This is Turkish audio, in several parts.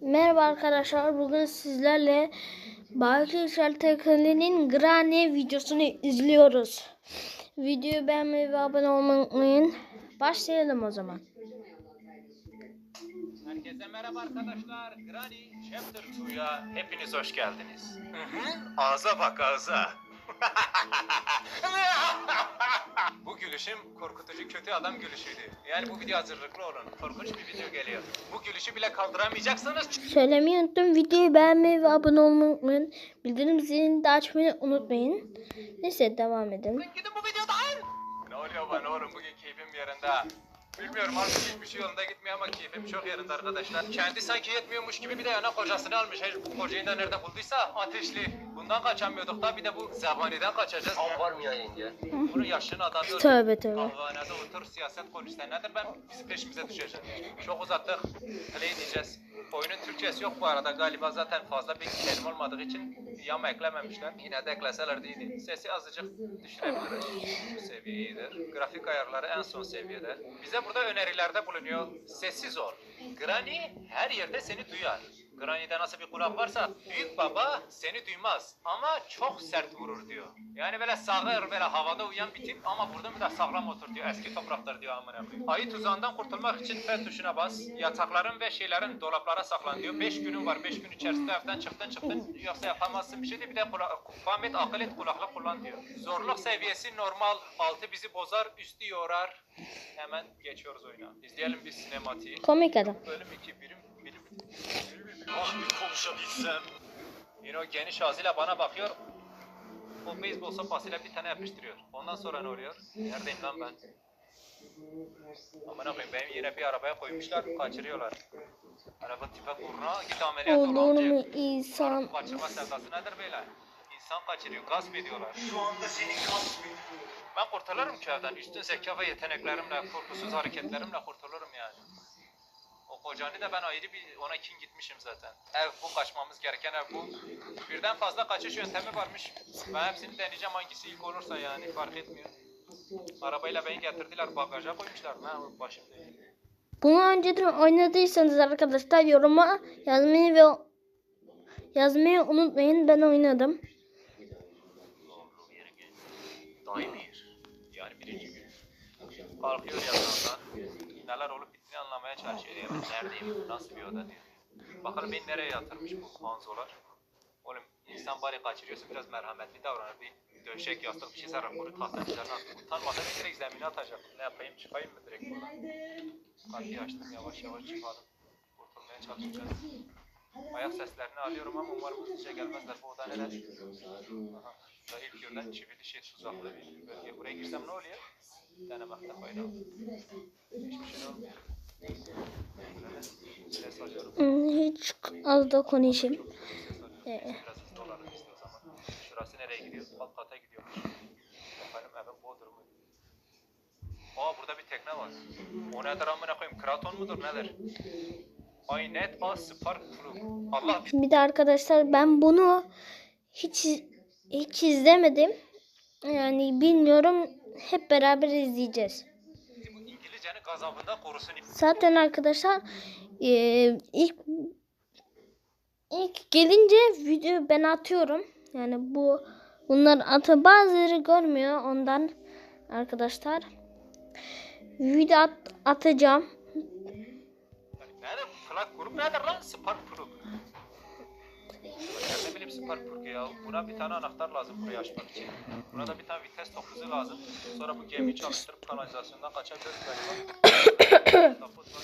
Merhaba arkadaşlar. Bugün sizlerle Bağışlar Tekniğinin Granny videosunu izliyoruz. Videoyu beğenmeyi ve abone olmayı unutmayın. Başlayalım o zaman. Herkese merhaba arkadaşlar. Granny Chapter 2'ya hepiniz hoş geldiniz. Ağza bak ağza. bu gülüşüm korkutucu kötü adam gülüşüydü. Yani bu video hazırlıklı olun. Korkunç bir video geliyor. Bu gülüşü bile kaldıramayacaksınız. Söylemeyi unuttum. Videoyu beğenmeyi ve abone olmayı unutmayın. Bildirim zilini de açmayı unutmayın. Neyse devam edelim. Gidin bu videodan. Ne oluyor bana oğlum bugün keyfim yerinde. Bilmiyorum artık hiçbir şey yolunda gitmiyor ama keyfim çok yerinde arkadaşlar. Kendi sanki yetmiyormuş gibi bir de yana kocasını almış. Her bu kocayı da nerede bulduysa ateşli. Bundan kaçamıyorduk da bir de bu zabaniden kaçacağız. Av var mı ya yenge? Bunu yaşın adamı Tövbe tövbe. Kahvehanede otur siyaset konuşsa nedir ben biz peşimize düşeceğiz. Çok uzattık. Ne diyeceğiz? Oyunun Türkçesi yok bu arada galiba zaten fazla bir kelime olmadığı için yama eklememişler. Yine de ekleseler iyiydi. Sesi azıcık düşürebiliriz. Bu seviye iyidir. Grafik ayarları en son seviyede. Bize burada önerilerde bulunuyor. Sessiz ol. Granny her yerde seni duyar. Granny'de nasıl bir kulak varsa büyük baba seni duymaz ama çok sert vurur diyor. Yani böyle sağır böyle havada uyan bir tip ama burada bir de sağlam otur diyor. Eski topraklar diyor amına koyayım. Ayı tuzağından kurtulmak için F tuşuna bas. Yatakların ve şeylerin dolaplara saklan diyor. 5 günün var. 5 gün içerisinde evden çıktın çıktın yoksa yapamazsın bir şey değil. Bir de kula Ahmet akıl et kulaklık kullan diyor. Zorluk seviyesi normal. Altı bizi bozar, üstü yorar. Hemen geçiyoruz oyuna. İzleyelim bir sinematiği. Komik adam. Bölüm 2 birim birim. Ah bir konuşabilsem. Yine o geniş ağzıyla bana bakıyor. O beyzbol sopasıyla bir tane yapıştırıyor. Ondan sonra ne oluyor? Neredeyim lan ben? Aman koyayım benim yine bir arabaya koymuşlar kaçırıyorlar. Araba tipe kuruna git ameliyat ol Olur mu amca. insan? Kaçırma sevdası nedir böyle? İnsan kaçırıyor, gasp ediyorlar. Şu anda seni gasp Ben kurtarırım ki evden. Üstün zeka ve yeteneklerimle, korkusuz hareketlerimle kurtulurum yani. O kocanı da ben ayrı bir ona kin gitmişim zaten. Ev bu kaçmamız gereken ev bu. Birden fazla kaçış yöntemi varmış. Ben hepsini deneyeceğim hangisi ilk olursa yani fark etmiyor. Arabayla beni getirdiler bagaja koymuşlar. Ne başım değil. Bunu önceden oynadıysanız arkadaşlar yoruma yazmayı ve yazmayı unutmayın. Ben oynadım. Bir. Yani birinci gün. Kalkıyor yatağından. Neler olup anlamaya çalışıyor. Diyor. Neredeyim? Nasıl bir oda diyor. Bakalım beni nereye yatırmış bu Hanzolar. Oğlum insan bari kaçırıyorsa biraz merhametli davranır. Bir döşek yastık bir şey sarar. Bunu tahtanın üzerine at. Utanmadan bir direkt zemine atacak. Ne yapayım çıkayım mı direkt buradan? Kapıyı açtım yavaş yavaş çıkalım. Kurtulmaya çalışacağız. Ayak seslerini alıyorum ama umarım hızlıca gelmezler. Bu oda neler? Aha. İlk yönden çivili şey tuzaklı bir bölge. Buraya girsem ne oluyor? Denemekte fayda var. Hiçbir şey olmuyor. Hiç az da konuşayım. Ee. Biraz hızlı olalım işte o zaman. Şurası nereye gidiyor? Alt kata gidiyormuş. Bakalım evin bodrumu. Aa burada bir tekne var. O nedir amına koyayım? Kraton mudur nedir? Ay net a spark. Allah Bir de arkadaşlar ben bunu hiç hiç izlemedim. Yani bilmiyorum. Hep beraber izleyeceğiz. Zaten arkadaşlar eee, ilk ilk gelince video ben atıyorum. Yani bu bunlar atı bazıları görmüyor ondan arkadaşlar. Video at, atacağım. Plug. Nerede bileyim Spark plug ya? Buna bir tane anahtar lazım burayı açmak için. Buna da bir tane vites topuzu lazım. Sonra bu gemiyi çalıştırıp kanalizasyondan kaçabiliriz galiba. Kaput var.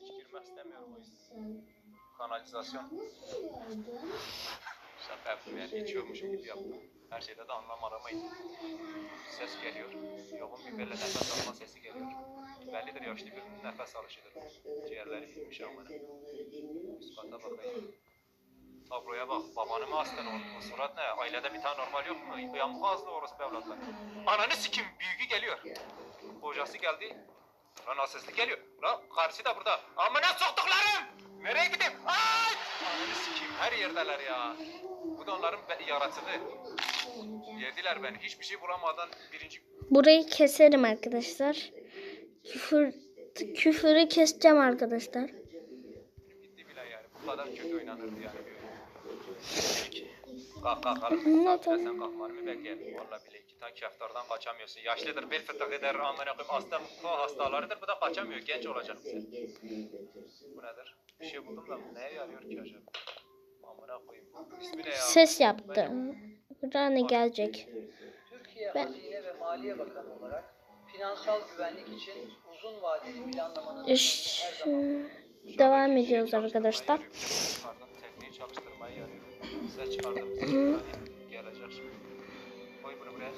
Hiç girmek istemiyorum o yüzden. Kanalizasyon. Şaka yaptım yani içiyormuşum gibi yaptım. Her şeyde de anlam aramayın. Ses geliyor. Yoğun bir böyle nefes alma sesi geliyor. Bellidir yaşlı bir nefes alışıdır. Ciğerleri bitmiş amına. Üst kata bakayım. Tabloya bak. Babanı mı astın? O surat ne? Ailede bir tane normal yok mu? Yamuk ağızlı orospu evlatlar. Ananı sikim. Büyüğü geliyor. Kocası geldi. Lan o sesli geliyor. Lan karısı da burada. Amına soktuklarım. Nereye gideyim? Ay! Ananı sikeyim. Her yerdeler ya. Bu da onların yaratığı. Yediler beni. Hiçbir şey bulamadan birinci Burayı keserim arkadaşlar. Küfür küfürü keseceğim arkadaşlar. bitti bile kadar kötü oynanırdı yani. Kalk kalk kalk. Sen kalkmanı mı bekleyelim? Valla bile iki tane keftardan kaçamıyorsun. Yaşlıdır, bel fıtık eder, amına koyayım. Hasta, bu hastalarıdır. Bu da kaçamıyor. Genç olacak bize. Bu nedir? Bir şey buldum da neye yarıyor ki acaba? Amına koyayım. İsmi ne ya? Ses yaptı. Granny gelecek. Türkiye Ben- Hazine ve Maliye Bakanı olarak finansal güvenlik için uzun vadeli planlamanın İş, her zaman devam ediyoruz arkadaşlar. Pardon, tekneyi çalıştırmaya yarıyor. Ses çıkardığımız gelecek şimdi. Koy bunu buraya.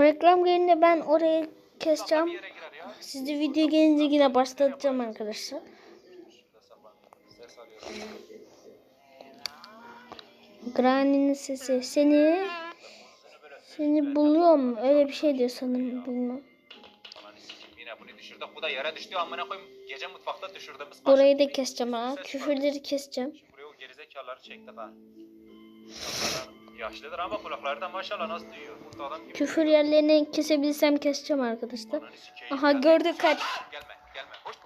Reklam gelince ben orayı Bir keseceğim. ya. Sizi video gelince yine başlatacağım arkadaşlar. Granny'nin sesi. Seni seni buluyorum. Öyle bir şey diyor sanırım bilmem. Bu da yere düştü. Amına koyayım. Gece mutfakta düşürdüğümüz Burayı da keseceğim ha. Küfürleri keseceğim. Buraya o çektik ha. Yaşlıdır ama kulakları da maşallah nasıl duyuyor. Burada adam gibi. Küfür yerlerini kesebilsem keseceğim arkadaşlar. Aha gördük kaç. Gelme gelme. Hoş.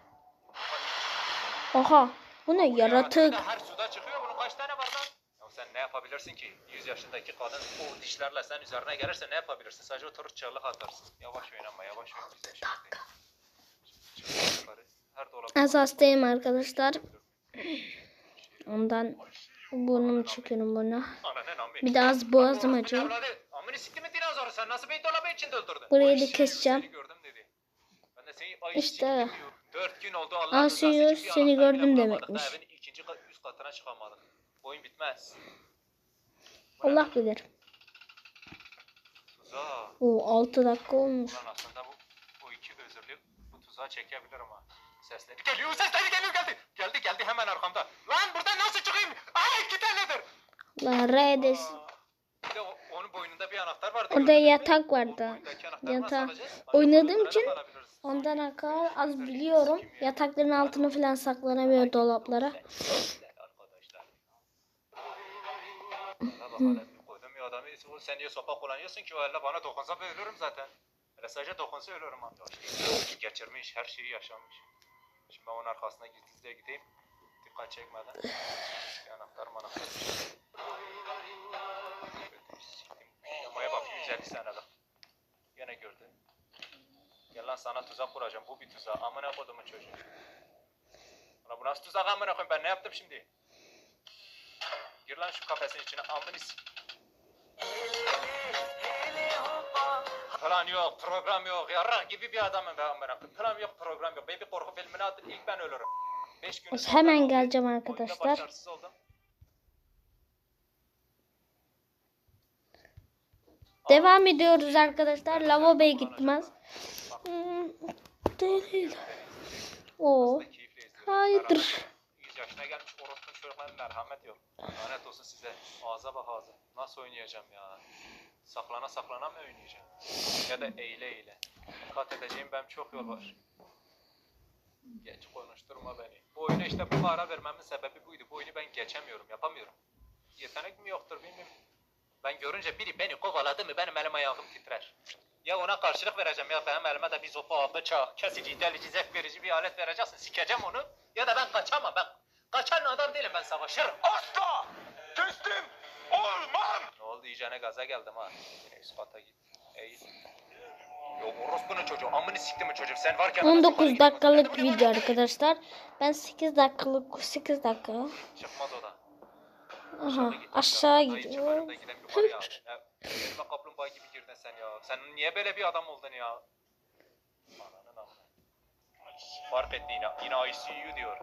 Aha. Bu ne Ya, yaratık. Her suda çıkıyor. Bunun kaç tane var lan? Ya sen ne yapabilirsin ki? 100 yaşındaki kadın o dişlerle sen üzerine gelirse ne yapabilirsin? Sadece oturur çığlık atarsın. Yavaş oynama yavaş oynama. Az hastayım arkadaşlar. Ondan burnumu çekiyorum buna. Bir de az boğazım acıyor. Burayı Ay, da keseceğim. İşte. bir seni gördüm demekmiş. Oyun bitmez. Allah bilir. O 6 dakika olmuş. Aslında bu, bu iki özürlü bu tuzağa çekebilirim ha. Sesleri geliyor, sesleri geliyor geldi. Geldi geldi hemen arkamda. Lan buradan nasıl çıkayım? Allah redes. Onun boynunda bir anahtar vardı. Orada yatak vardı. alacağız? Oynadığım için. Ondan akar az biliyorum. Yatakların altına falan saklanabiliyor dolaplara. Adamı sen diye sopa kullanıyorsun ki o elle bana dokunsa ben ölürüm zaten. Hele sadece dokunsa ölürüm işte geçirmiş her şeyi yaşamış. Şimdi ben onun arkasına gizlice gideyim. Dikkat çekmeden. Bir anahtar manahtar. Yamaya bak 150 senelik. Gene gördü. Gel lan sana tuzak kuracağım. Bu bir tuzak. Amına kodumun çocuğu. Ulan bu nasıl tuzak amına koyayım ben ne yaptım şimdi? Gir lan şu kafesin içine amını Plan yok, program yok. Yarrak gibi bir adamım ben amına. Plan yok, program yok. Baby korku filmini atın ilk ben ölürüm. 5 gün sonra Hemen geleceğim arkadaşlar. Devam ediyoruz arkadaşlar. Lavaboya gitmez. Hmm, Değil. O. Hayırdır? Merhamet yok. 100 yaşına gelmiş orospu çocukların merhamet yok. Lanet olsun size. Ağza bak ağza. Nasıl oynayacağım ya? Saklana saklana mı oynayacağım? Ya da eğile eğile. Kat edeceğim benim çok yol var. Geç konuşturma beni. Bu oyuna işte bu ara vermemin sebebi buydu. Bu oyunu ben geçemiyorum, yapamıyorum. Yetenek mi yoktur bilmiyorum. Ben görünce biri beni kovaladı mı benim elim ayağım titrer. Ya ona karşılık vereceğim ya benim elime de bir sopa, bıçak, kesici, delici, zevk verici bir alet vereceksin. Sikeceğim onu. Ya da ben kaçamam ben. Kaçan adam değilim ben savaşırım. Asla teslim olmam. Ne oldu iyicene gaza geldim ha. Yine üst kata git. Eğil. Orospunun çocuğu amını sen varken 19 dakikalık video arkadaşlar. Ben 8 dakikalık 8 dakika. Çıkmaz o da. Aha aşağı gidiyor. Elime kaplumbağa gibi girdin sen ya. Sen niye böyle bir adam oldun ya? Fark etti yine. Yine ICU diyor.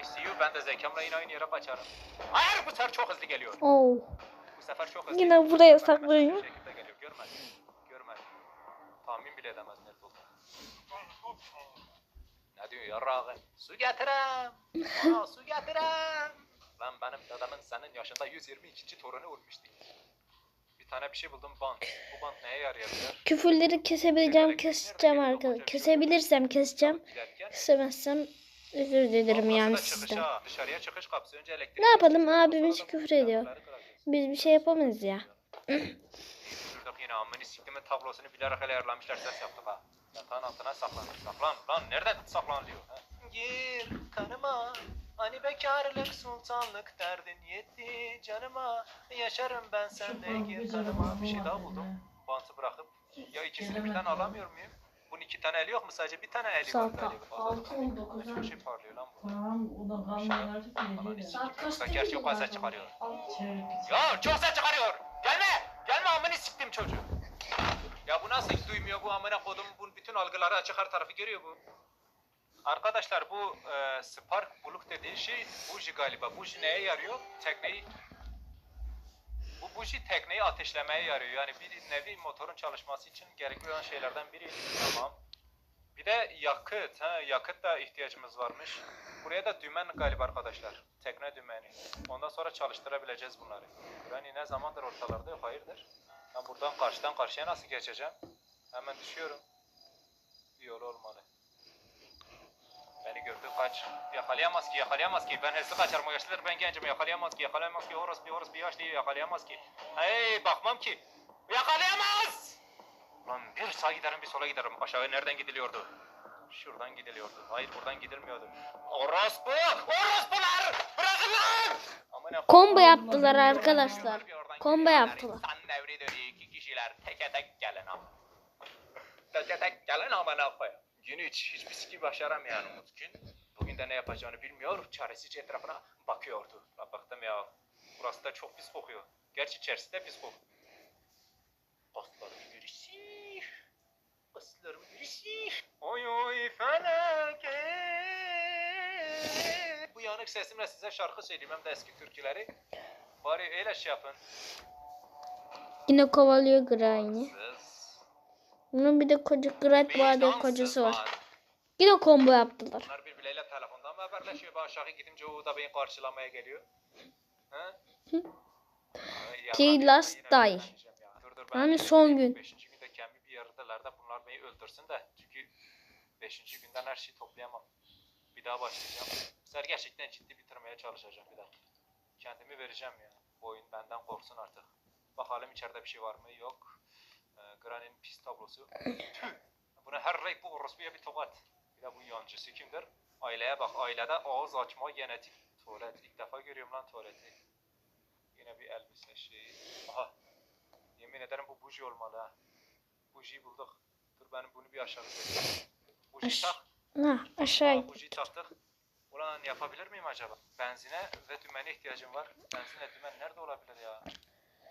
ICU ben de zekamla yine aynı yere kaçarım. Hayır bu sefer çok hızlı geliyor. Oo. Bu sefer çok hızlı. Yine buraya saklanıyor. Bile edemez olduğunu. Ne diyor yarrağı? Su getirem. Bana su getirem. Lan benim adamın senin yaşında 122. torunu ölmüştü. Bir tane bir şey buldum bant. Bu bant neye yarayabilir? Küfürleri kesebileceğim keseceğim arkadaşlar. Kesebilirsem keseceğim. Kesemezsem özür dilerim yani sizden. Dışarıya çıkış kapısı önce elektrik. Ne yapalım, abimiz küfür ediyor. Biz bir şey yapamayız ya. Yine amını siktimin tablosunu bilerek hele ayarlamışlar ses yaptık ha. Yatağın altına saklan. Saklan lan nereden saklanılıyor? Ha? Gir kanıma Hani bekarlık sultanlık derdin yetti canıma Yaşarım ben senle gir kanıma Bir şey daha buldum Bantı bırakıp Ya ikisini birden alamıyor muyum? Bunun iki tane eli yok mu? Sadece bir tane eli var. Altı on dokuz Çok şey parlıyor lan bu. Tamam o da geliyor. sikeyim. Yoksa gerçek o ses çıkarıyor. Ya çok ses çıkarıyor. Amını siktim çocuğu. Ya bu nasıl hiç duymuyor bu amına kodum bu bütün algıları açık her tarafı görüyor bu. Arkadaşlar bu e, spark buluk dediği şey buji galiba. Buji neye yarıyor? Tekneyi bu buji tekneyi ateşlemeye yarıyor. Yani bir nevi motorun çalışması için gerekli olan şeylerden biri. Tamam. Bir de yakıt. Ha, yakıt da ihtiyacımız varmış. Buraya da dümen galiba arkadaşlar. Tekne dümeni. Ondan sonra çalıştırabileceğiz bunları. Yani ne zamandır ortalarda yok hayırdır? Ben buradan karşıdan karşıya nasıl geçeceğim? Hemen düşüyorum. Bir yolu olmalı. Beni gördü kaç. Yakalayamaz ki yakalayamaz ki. Ben hızlı kaçarım o yaşlıdır ben gencim yakalayamaz ki yakalayamaz ki. Horos bir horos bir yaşlı yakalayamaz ki. Hey bakmam ki. Yakalayamaz! Lan bir sağa giderim bir sola giderim. Aşağı nereden gidiliyordu? Şuradan gidiliyordu. Hayır buradan gidilmiyordu. Orospu! Orospular! Bırakın lan! Amına Combo yaptılar arkadaşlar. Combo yaptılar. Sen devri dönüyor iki kişiler. Teke tek gelin ama. Teke tek gelin amına koyayım. Gün hiç hiçbir siki başaramayan Umut Gün. Bugün de ne yapacağını bilmiyor. Çaresizce etrafına bakıyordu. Baktım ya. Burası da çok pis kokuyor. Gerçi içerisi de pis kokuyor. Kaslarım birisi. Oy oy felaket. Bu yanık sesimle size şarkı söyleyeyim hem de eski türküleri. Bari öyle şey yapın. Yine kovalıyor. Siz. Bunun bir de koca Grind vardı kocası var. Yine combo yaptılar. Bunlar birbirleriyle telefondan mı haberleşiyor? Ben aşağı gidince o da beni karşılamaya geliyor. Ya Ki last day. Yani son gün. De bunlar beni öldürsün de. Çünkü beşinci günden her şeyi toplayamam. Bir daha başlayacağım. Bu gerçekten ciddi bitirmeye çalışacağım bir daha. Kendimi vereceğim ya. Bu oyun benden korksun artık. Bakalım içeride bir şey var mı? Yok. Ee, Granny'nin pis tablosu. Buna her renk bu orospuya bir tokat. Bir de bu yancısı kimdir? Aileye bak. Ailede ağız açma genetik. Tuvalet. İlk defa görüyorum lan tuvaleti. Yine bir elbise şeyi. Aha. Yemin ederim bu buji olmalı ha. Bujiyi bulduk. Dur benim bunu bir aşağı koyayım. Buji Aş- tak. Ha aşağı Aa, bujiyi taktık. Ulan yapabilir miyim acaba? Benzine ve dümene ihtiyacım var. Benzinle dümen nerede olabilir ya?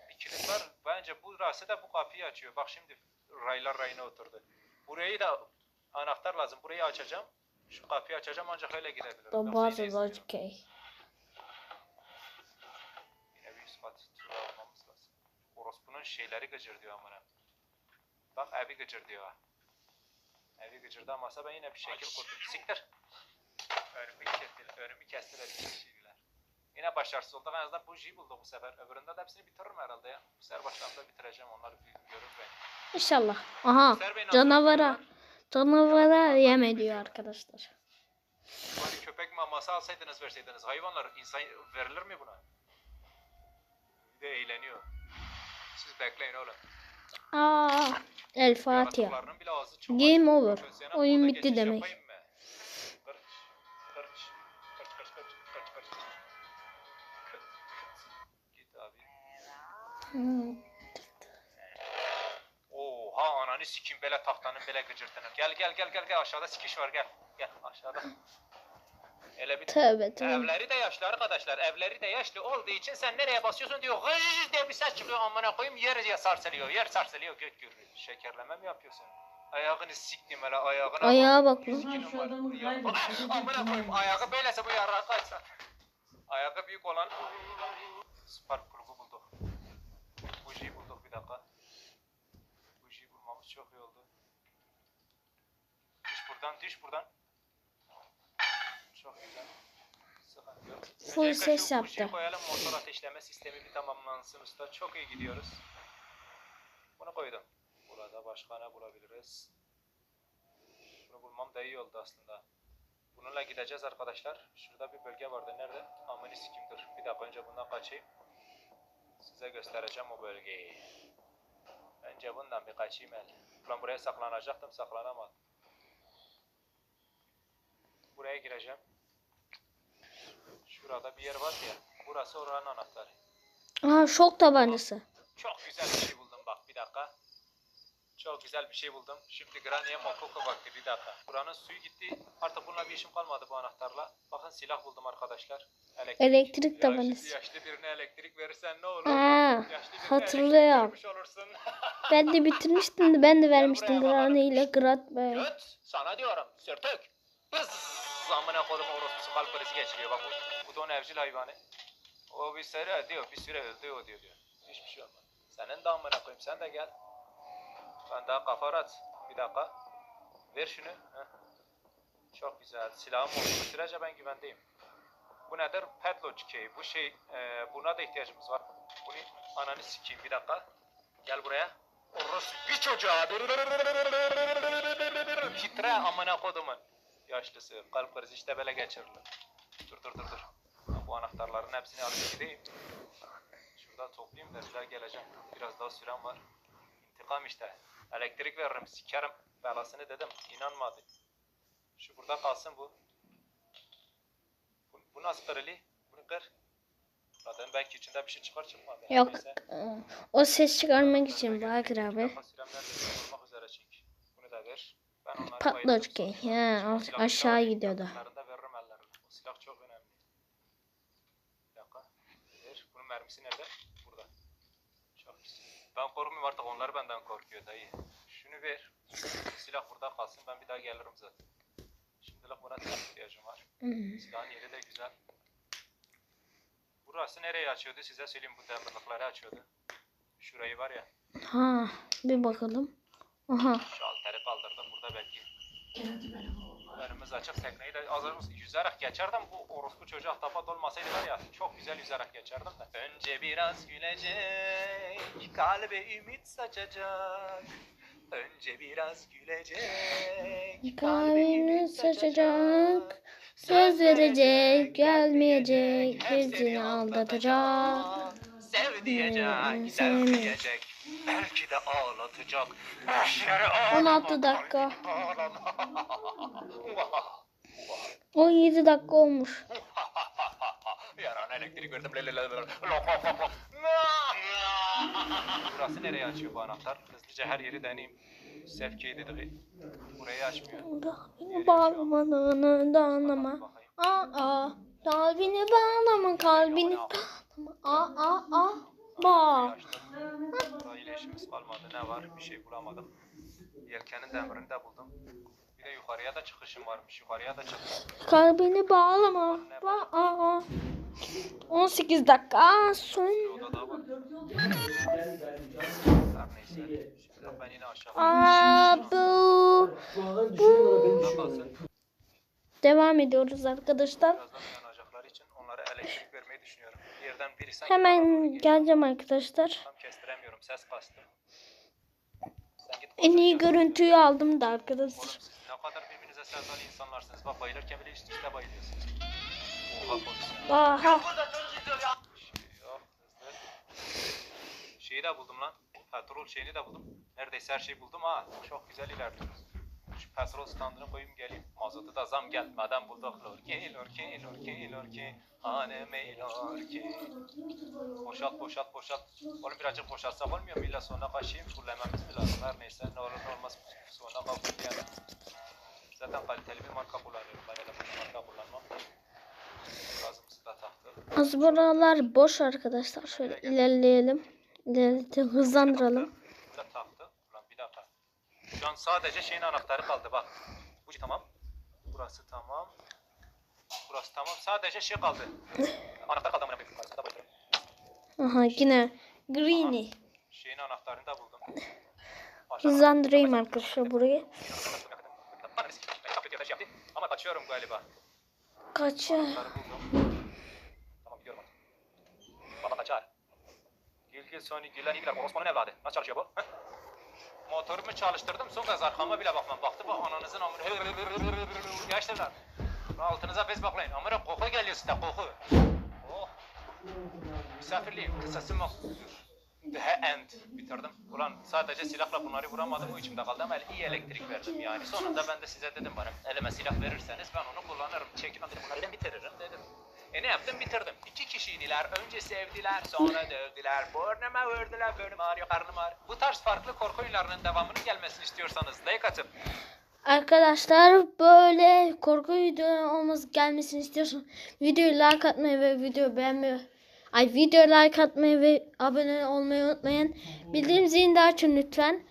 Bir kilit var. Bence bu rase de bu kapıyı açıyor. Bak şimdi raylar rayına oturdu. Burayı da anahtar lazım. Burayı açacağım. Şu kapıyı açacağım ancak öyle girebilirim. Bazı yine istiyor. logic. Yine bir ispat turu almamız lazım. Orospu'nun şeyleri gıcır diyor amına. Bak evi gıcır diyor. Evi gıcırdamasa ben yine bir şekil kurdum. Siktir. Önümü kestiler. Önümü kestiler şeyler. Yine başarısız olduk. En azından bujiyi bulduk bu sefer. Öbüründe de hepsini bitiririm herhalde ya. Bu sefer başlarında bitireceğim. Onlar bir görür beni. İnşallah. Aha Bu canavara. Canavara yem ediyor arkadaşlar. Bari köpek maması alsaydınız verseydiniz. Hayvanlar insan verilir mi buna? Bir de eğleniyor. Siz bekleyin oğlum. Aa El Fatiha. Game over. Oyun bitti demek. Hmm. Oha ananı sikim bele tahtanın bele gıcırtını. Gel gel gel gel gel aşağıda sikiş var gel. Gel aşağıda. Hele bir Tövbe tövbe. Evleri de yaşlı arkadaşlar. Evleri de yaşlı olduğu için sen nereye basıyorsun diyor. Gıcır diye bir ses çıkıyor amına koyayım. Yer sarsılıyor. Yer sarsılıyor göt gürülüyor. Şekerleme mi yapıyorsun? Ayağını siktim hele ayağını. Ayağa bak Amına koyayım ayağı böylese bu yarrağı kaçsa. Ayağı büyük olan Spark grubu bulduk. Bujiyi bulduk bir dakika. Bujiyi bulmamız çok iyi oldu. Düş buradan, düş buradan. Çok güzel. Sıkıntı yok. Full Öncelikle ses şu yaptı. koyalım motor ateşleme sistemi bir tamamlansın usta. Çok iyi gidiyoruz. Bunu koydum. Burada başka ne bulabiliriz? Bunu bulmam da iyi oldu aslında. Bununla gideceğiz arkadaşlar. Şurada bir bölge vardı. Nerede? Amını sikim dur. Bir dakika önce bundan kaçayım. Size göstereceğim o bölgeyi. Önce bundan bir kaçayım el. Ulan buraya saklanacaktım saklanamadım. Buraya gireceğim. Şurada bir yer var ya. Burası oranın anahtarı. Aha şok tabancası. Çok güzel bir şey buldum bak bir dakika. Çok güzel bir şey buldum. Şimdi Granny'e Mokoko baktı bir dakika. Buranın suyu gitti. Artık bununla bir işim kalmadı bu anahtarla. Bakın silah buldum arkadaşlar. Elektrik, Elektrik Ya tabancası. şimdi yaşlı birine elektrik verirsen ne olur? Birine hatırlıyorum. Ben de bitirmiştim de ben de vermiştim Granny ile Grat. Göt sana diyorum sürtük. Hız amına kodum orospusu kalp krizi geçiriyor bak bu, bu da onun evcil hayvanı. O bir süre diyor bir süre öldü o diyor diyor. Hiçbir şey olmadı. Senin de amına koyayım sen de gel. Ben daha kafa rahat. Bir dakika. Ver şunu. Heh. Çok güzel. Silahım olduğu sürece ben güvendeyim. Bu nedir? Padlock key. Bu şey, e, buna da ihtiyacımız var. Bunu ananı sikeyim bir dakika. Gel buraya. Orospu çocuğa. Titre amına kodumun. Yaşlısı. Kalp krizi işte böyle geçirilir. Dur dur dur dur. Ben bu anahtarların hepsini alıp gideyim. Şurada toplayayım da bir geleceğim. Biraz daha sürem var. İntikam işte. Elektrik veririm, sikerim. Belasını dedim. İnanmadı. Şu burada kalsın bu. Bu, bu nasıl kırılı? Bunu kır. Zaten belki içinde bir şey çıkar çıkmadı. Her Yok. neyse. O ses çıkarmak için Bakır abi. Kafa süremler de üzere çek. Bunu da ver. Ben onları Patlaç bayıldım. key. Sonra- Ya, sonra aş- silahı aşağı gidiyordu. silah çok önemli. Bir dakika. Ver. Bunun mermisi nerede? Burada. Çok güzel. Ben korkmuyorum artık onlar benden korkuyor dayı. Şunu ver. Silah burada kalsın ben bir daha gelirim zaten. Şimdilik buna tek ihtiyacım var. Hmm. Silahın yeri de güzel. Burası nereye açıyordu size söyleyeyim bu demirlikleri açıyordu. Şurayı var ya. Ha, bir bakalım. Aha. Şu alteri kaldırdım burada belki. Önümüz açık tekneyi de hazır yüzerek geçerdim. Bu orospu çocuğu ahtapot olmasaydı var ya çok güzel yüzerek geçerdim de. Önce biraz gülecek, kalbe ümit saçacak. Önce biraz gülecek, Kalbini saçacak. Söz verecek, gelmeyecek, hepsini aldatacak. Sev diyecek. Belki de ağlatacak. Yere ağlama. 16 dakika. Ağlama. 17 dakika olmuş. Yaran elektrik verdim. Burası nereye açıyor bu anahtar? Hızlıca her yeri deneyeyim. Sevkiyi dediği. Burayı açmıyor. Bağlamanı da anlama. Bakayım. Aa, kalbini bağlama, kalbini Aa, aa, aa, bağ. Burayla işimiz kalmadı. Ne var? Bir şey bulamadık. Yelkenin demirini de buldum. Bir de yukarıya da çıkışım varmış. Yukarıya da çıktım. Kalbini bağlama. Bağ. 18 dakika son. Bir oda daha var. Her neyse. Şimdi ben yine aşağı. Aa, bu. Burada kalsın. Devam ediyoruz arkadaşlar. Birazdan uyanacakları için onlara elektrik vermeyi yerden biri sanki Hemen geleceğim arkadaşlar. Tam kestiremiyorum. Ses. Sen git En iyi görüntüyü aldım da Oğlum arkadaşlar. siz ne kadar birbirinize sevdalı insanlarsınız. Bak bayılırken bile üst üste bayılıyorsunuz. Oha. Aha. Şey yok. Hızlı. Şeyi de buldum lan. Petrol şeyini de buldum. Neredeyse her şeyi buldum ha. Çok güzel ilerliyoruz. Petrol standını koyayım geleyim. Mazotu da zam gelmeden bulduk. Lorki, lorki, lorki, lorki. Haneme lorki. Boşalt, boşalt, boşalt. Oğlum birazcık boşaltsak olmuyor mu? İlla sonuna kaşıyım. Fullememiz mi lazım? Her neyse. Ne olur ne olmaz. Sonuna kavuşlayalım. Zaten kaliteli bir marka kullanıyorum. Ben öyle boş marka kullanmam. Gazımızı da taktık. Az buralar boş arkadaşlar. Şöyle ilerleyelim. İlerleyelim, hızlandıralım. Burada taktı. Ulan bir dakika. Şu an sadece şeyin anahtarı kaldı bak. Bu tamam. Burası tamam. Burası tamam. Sadece şey kaldı. Anahtar kaldı amına koyayım. Aha yine Greeny. Şeyin anahtarını da buldum. Hızlandırayım arkadaşlar burayı. Şey. Ama kaçıyorum galiba. Buldum. Tamam gidiyorum artık. Baba kaçar. Gül gül Sony gülen iyiler. Orospu'nun evladı. Nasıl çalışıyor bu? Motorumu çalıştırdım. Son kez arkama bile bakmam. Baktı bu ananızın amına. Yaşlılar. Altınıza bez baklayın. Amına koku geliyor size koku. Oh. Misafirliğim. Kısası mı? The end. Bitirdim. Ulan sadece silahla bunları vuramadım. Bu içimde kaldı ama iyi elektrik verdim yani. Sonunda ben de size dedim bana elime silah verirseniz ben onu kullanırım. Çekin dedim bunları bitiririm dedim. E ne? Yaptım bitirdim. İki kişiydiler. Önce sevdiler, sonra dövdüler. Burnuma vurdular, burnum ağrıyor, karnım ağrıyor. Bu tarz farklı korku oyunlarının devamının gelmesini istiyorsanız like atıp Arkadaşlar böyle korku video olması gelmesini istiyorsan videoyu like atmayı ve video beğenmeyi ay video like atmayı ve abone olmayı unutmayın. Bildirim zilini de açın lütfen.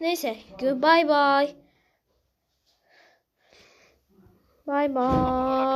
Neyse, bye bye. Bye bye.